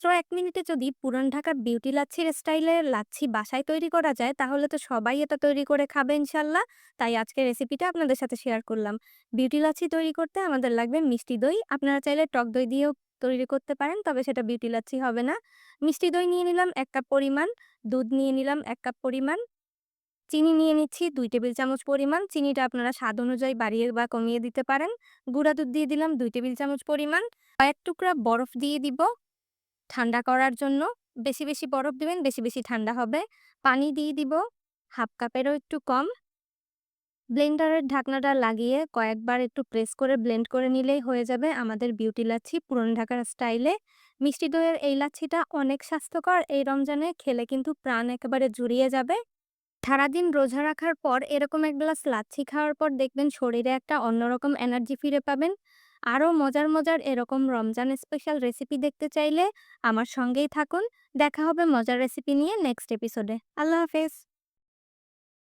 মাত্র ১ মিনিটে যদি পুরান ঢাকার বিউটি লাচ্ছির স্টাইলে লাচ্ছি বাসায় তৈরি করা যায় তাহলে তো সবাই এটা তৈরি করে খাবে ইনশাল্লাহ। তাই আজকের রেসিপিটা আপনাদের সাথে শেয়ার করলাম। বিউটি লাচ্ছি তৈরি করতে আমাদের লাগবে মিষ্টি দই। আপনারা চাইলে টক দই দিয়েও তৈরি করতে পারেন তবে সেটা বিউটি লাচ্ছি হবে না। মিষ্টি দই নিয়ে নিলাম এক কাপ পরিমাণ, দুধ নিয়ে নিলাম এক কাপ পরিমাণ, চিনি নিয়ে নিচ্ছি দুই টেবিল চামচ পরিমাণ। চিনিটা আপনারা স্বাদ অনুযায়ী বাড়িয়ে বা কমিয়ে দিতে পারেন। গুঁড়া দুধ দিয়ে দিলাম দুই টেবিল চামচ পরিমাণ। কয়েক টুকরা বরফ দিয়ে দিব ঠান্ডা করার জন্য। বেশি, বেশি বরফ দিবেন, বেশি, বেশি ঠান্ডা হবে। পানি দিয়ে দিব হাফ কাপেরও একটু কম। ব্লেন্ডারের ঢাকনাটা লাগিয়ে কয়েকবার একটু প্রেস করে ব্লেন্ড করে নিলেই হয়ে যাবে আমাদের বিউটি লাচ্ছি পুরান ঢাকার স্টাইলে। মিষ্টি দইয়ের এই লাচ্ছিটা অনেক স্বাস্থ্যকর। এই রমজানে খেলে কিন্তু প্রাণ একেবারে জুড়িয়ে যাবে। সারাদিন রোজা রাখার পর এরকম এক গ্লাস লাচ্ছি খাওয়ার পর দেখবেন শরীরে একটা অন্যরকম এনার্জি ফিরে পাবেন। আরও মজার, মজার এরকম রমজান স্পেশাল রেসিপি দেখতে চাইলে আমার সঙ্গেই থাকুন। দেখা হবে মজার রেসিপি নিয়ে নেক্সট এপিসোডে। আল্লাহ হাফেজ।